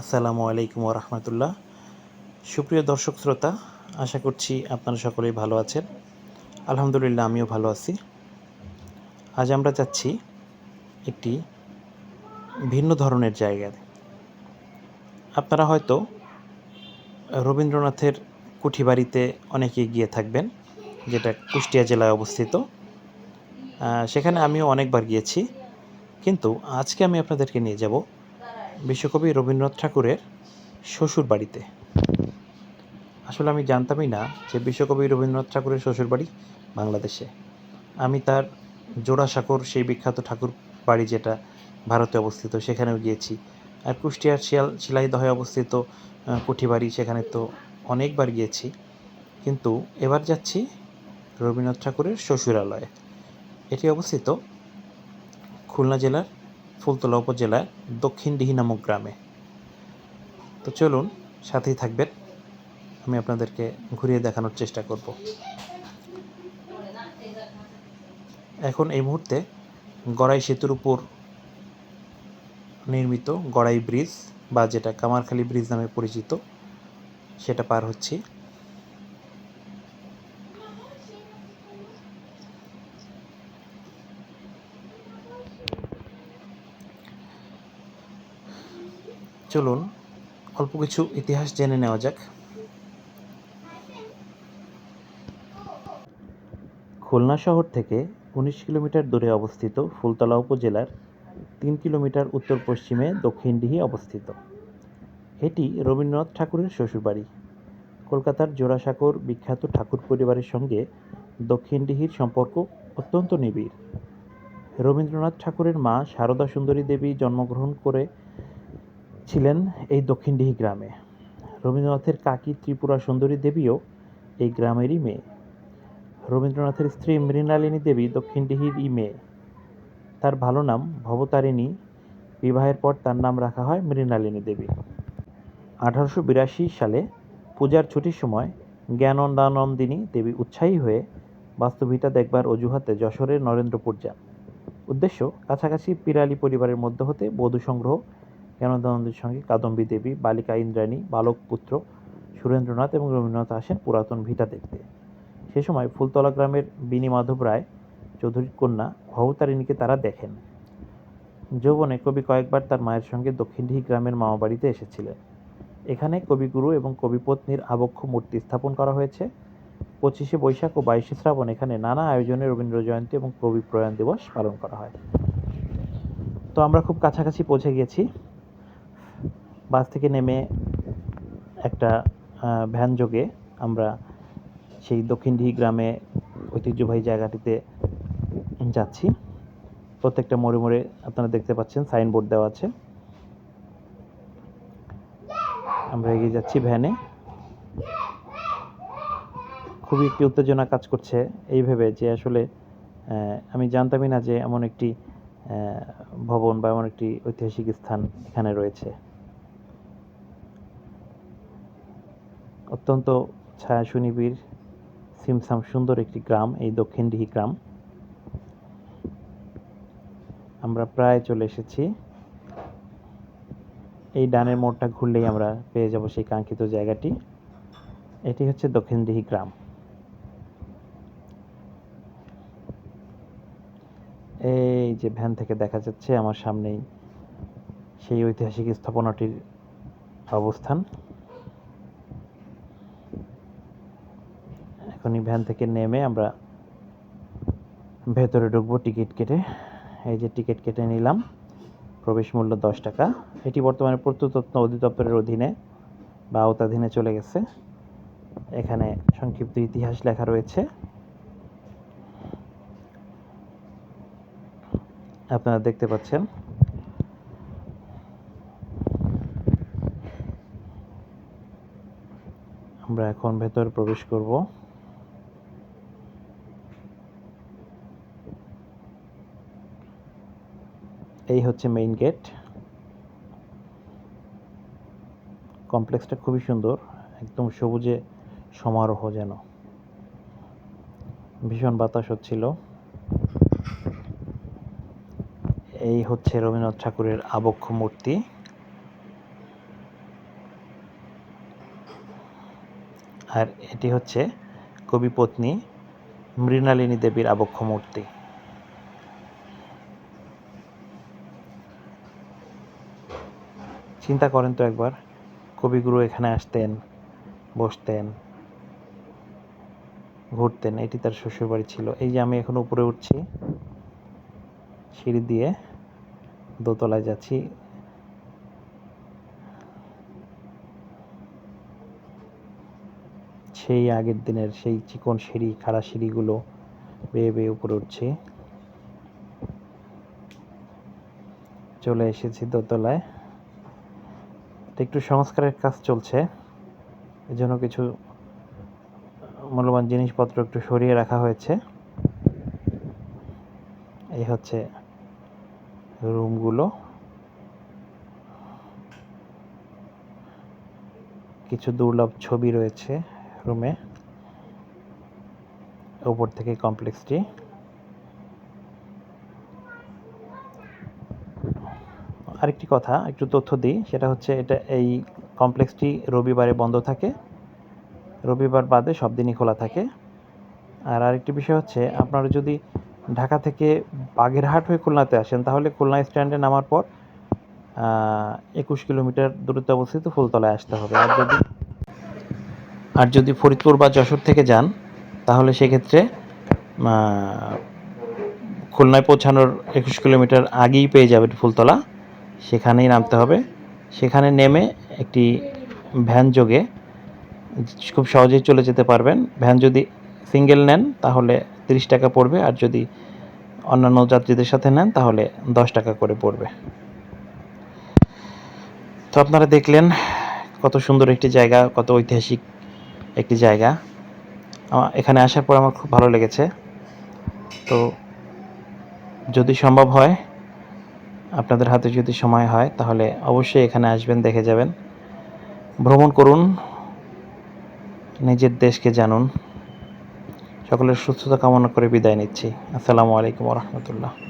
আসসালামু আলাইকুম রহমতুল্লাহ। সুপ্রিয় দর্শক শ্রোতা, আশা করছি আপনারা সকলেই ভালো আছেন। আলহামদুলিল্লাহ, আমিও ভালো আছি। আজ আমরা যাচ্ছি একটি ভিন্ন ধরনের জায়গায়। আপনারা হয়তো রবীন্দ্রনাথের কুঠিবাড়িতে অনেকে গিয়ে থাকবেন, যেটা কুষ্টিয়া জেলায় অবস্থিত। সেখানে আমিও অনেকবার গিয়েছি। কিন্তু আজকে আমি আপনাদেরকে নিয়ে যাব বিশ্বকবি রবীন্দ্রনাথ ঠাকুরের শ্বশুর বাড়িতে আসলে আমি জানতামই না যে বিশ্বকবি রবীন্দ্রনাথ ঠাকুরের শ্বশুর বাড়ি বাংলাদেশে। আমি তার জোড়াসাঁকোর সেই বিখ্যাত ঠাকুর বাড়ি যেটা ভারতে অবস্থিত, সেখানেও গিয়েছি। আর কুষ্টিয়ার শিয়াল, শিলাইদহে অবস্থিত কুঠিবাড়ি সেখানে তো অনেকবার গিয়েছি। কিন্তু এবার যাচ্ছি রবীন্দ্রনাথ ঠাকুরের শ্বশুরালয়ে। এটি অবস্থিত খুলনা জেলার ফুলতলা উপজেলার দক্ষিণ ডিহি নামক গ্রামে। তো চলুন, সাথেই থাকবেন। আমি আপনাদেরকে ঘুরিয়ে দেখানোর চেষ্টা করব। এখন এই মুহূর্তে গড়াই সেতুর উপর নির্মিত গড়াই ব্রিজ, বা যেটা কামারখালী ব্রিজ নামে পরিচিত, সেটা পার হচ্ছি। চলুন, অল্প কিছু ইতিহাস জেনে নেওয়া যাক। খুলনা শহর থেকে উনিশ কিলোমিটার দূরে অবস্থিত ফুলতলা উপজেলার তিন কিলোমিটার উত্তর পশ্চিমে দক্ষিণডিহি অবস্থিত। এটি রবীন্দ্রনাথ ঠাকুরের শ্বশুরবাড়ি। কলকাতার জোড়াসাঁকোর বিখ্যাত ঠাকুর পরিবারের সঙ্গে দক্ষিণডিহির সম্পর্ক অত্যন্ত নিবিড়। রবীন্দ্রনাথ ঠাকুরের মা সারদা সুন্দরী দেবী জন্মগ্রহণ করে ছিলেন এই দক্ষিণডিহি গ্রামে। রবীন্দ্রনাথের কাকি ত্রিপুরা সুন্দরী দেবীও এই গ্রামেরই মেয়ে। রবীন্দ্রনাথের স্ত্রী মৃণালিনী দেবী দক্ষিণডিহিরই মেয়ে। তার ভালো নাম ভবতারিণী। বিবাহের পর তার নাম রাখা হয় মৃণালিনী দেবী। আঠারোশো বিরাশি সালে পূজার ছুটির সময় জ্ঞানন্দানন্দিনী দেবী উৎসাহী হয়ে বাস্তবিতা দেখবার অজুহাতে যশোরের নরেন্দ্রপুর যান। উদ্দেশ্য কাছাকাছি পিরালি পরিবারের মধ্য হতে বধূ সংগ্রহ জ্ঞানন্দানন্দের সঙ্গে কাদম্বী দেবী, বালিকা ইন্দ্রাণী, বালক পুত্র সুরেন্দ্রনাথ এবং রবীন্দ্রনাথ আসেন পুরাতন ভিটা দেখতে। সে সময় ফুলতলা গ্রামের বিনি মাধব রায় চৌধুরীর কন্যা ভবতারিণীকে তারা দেখেন। যৌবনে কবি কয়েকবার তার মায়ের সঙ্গে দক্ষিণডিহি গ্রামের মামাবাড়িতে এসেছিলেন। এখানে কবিগুরু এবং কবিপত্নীর আবক্ষ মূর্তি স্থাপন করা হয়েছে। পঁচিশে বৈশাখ ও বাইশে শ্রাবণ এখানে নানা আয়োজনে রবীন্দ্র জয়ন্তী এবং কবি প্রয়াণ দিবস পালন করা হয়। তো আমরা খুব কাছাকাছি পৌঁছে গেছি বাস থেকে নেমে একটা ভ্যান যোগে আমরা সেই দক্ষিণডিহি গ্রামে ঐতিহ্যবাহী জায়গাটিতে যাচ্ছি। প্রত্যেকটা মোড়ে মোড়ে আপনারা দেখতে পাচ্ছেন, সাইনবোর্ড দেওয়া আছে। আমরা এগিয়ে যাচ্ছি ভ্যানে। খুবই একটি উত্তেজনা কাজ করছে এই ভেবে যে আসলে আমি জানতামই না যে এমন একটি ভবন বা এমন একটি ঐতিহাসিক স্থান এখানে রয়েছে। অত্যন্ত ছায়া সুনিবিড় সিমসাম সুন্দর একটি গ্রাম, এই দক্ষিণডিহি গ্রাম। আমরা প্রায় চলে এসেছি। এই ডানের মোড়টা ঘুরলেই আমরা পেয়ে যাব সেই কাঙ্ক্ষিত জায়গাটি। এটি হচ্ছে দক্ষিণডিহি গ্রাম। এই যে ভ্যান থেকে দেখা যাচ্ছে, আমার সামনেই সেই ঐতিহাসিক স্থাপনাটির অবস্থান। এখনই ভ্যান থেকে নেমে আমরা ভেতরে ঢুকবো টিকিট কেটে। এই যে টিকিট কেটে নিলাম, প্রবেশ মূল্য দশ টাকা। এটি বর্তমানে প্রত্নতত্ত্ব অধিদপ্তরের অধীনে বা আওতাধীনে চলে গেছে। এখানে সংক্ষিপ্ত ইতিহাস লেখা রয়েছে। আপনারা দেখতে পাচ্ছেন। আমরা এখন ভেতরে প্রবেশ করব। এই হচ্ছে মেইন গেট কমপ্লেক্সটা খুবই সুন্দর, একদম সবুজে সমারোহ যেন। ভীষণ বাতাস হচ্ছিল। এই হচ্ছে রবীন্দ্রনাথ ঠাকুরের আবক্ষ মূর্তি। আর এটি হচ্ছে কবি পত্নী মৃণালিনী দেবীর আবক্ষ মূর্তি। চিন্তা করেন তো একবার। কবিগুরু এখানে আসতেন, বসতেন, ঘুরতেন। এটি তার শ্বশুরবাড়ি ছিল। এই যে আমি এখন উপরে উঠছি, সিঁড়ি দিয়ে দোতলায় যাচ্ছি। সেই আগের দিনের সেই চিকন সিঁড়ি, খাড়া সিঁড়িগুলো বেয়ে বেয়ে উপরে উঠছি। চলে এসেছি দোতলায়। তো একটু সংস্কারের কাজ চলছে। এজন্য কিছু মূল্যবান জিনিসপত্র একটু সরিয়ে রাখা হয়েছে। এই হচ্ছে রুমগুলো। কিছু দুর্লভ ছবি রয়েছে রুমে। উপর থেকে কমপ্লেক্সটি। আরেকটি কথা, একটু তথ্য দিই, সেটা হচ্ছে এটা এই কমপ্লেক্সটি রবিবারে বন্ধ থাকে। রবিবার বাদে সব দিনই খোলা থাকে। আর আরেকটি বিষয় হচ্ছে, আপনারা যদি ঢাকা থেকে বাগেরহাট হয়ে খুলনাতে আসেন, তাহলে খুলনা স্ট্যান্ডে নামার পর একুশ কিলোমিটার দূরত্বে অবস্থিত ফুলতলায় আসতে হবে। আর যদি আর যদি ফরিদপুর বা যশোর থেকে যান, তাহলে সেক্ষেত্রে খুলনায় পৌঁছানোর একুশ কিলোমিটার আগেই পেয়ে যাবেন ফুলতলা। সেখানেই নামতে হবে। সেখানে নেমে একটি ভ্যান যোগে খুব সহজেই চলে যেতে পারবেন। ভ্যান যদি সিঙ্গেল নেন, তাহলে তিরিশ টাকা পড়বে। আর যদি অন্যান্য যাত্রীদের সাথে নেন, তাহলে দশ টাকা করে পড়বে। তো আপনারা দেখলেন কত সুন্দর একটি জায়গা, কত ঐতিহাসিক একটি জায়গা। এখানে আসার পর আমার খুব ভালো লেগেছে। তো যদি সম্ভব হয় আপনাদের হাতে যদি সময় হয়, তাহলে অবশ্যই এখানে আসবেন, দেখে যাবেন। ভ্রমণ করুন, নিজের দেশকে জানুন। সকলের সুস্থতা কামনা করে বিদায় নিচ্ছি। আসসালামু আলাইকুম রহমতুল্লাহ।